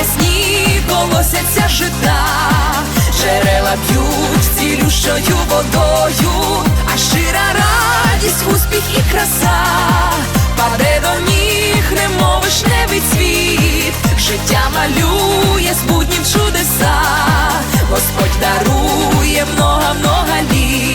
ясні колосяться жита, джерела б'ють цілющою водою, а щира радість, успіх і краса, паде до ніг, немов вишневий цвіт, життя малює з чудеса, Господь дарує много-много літ.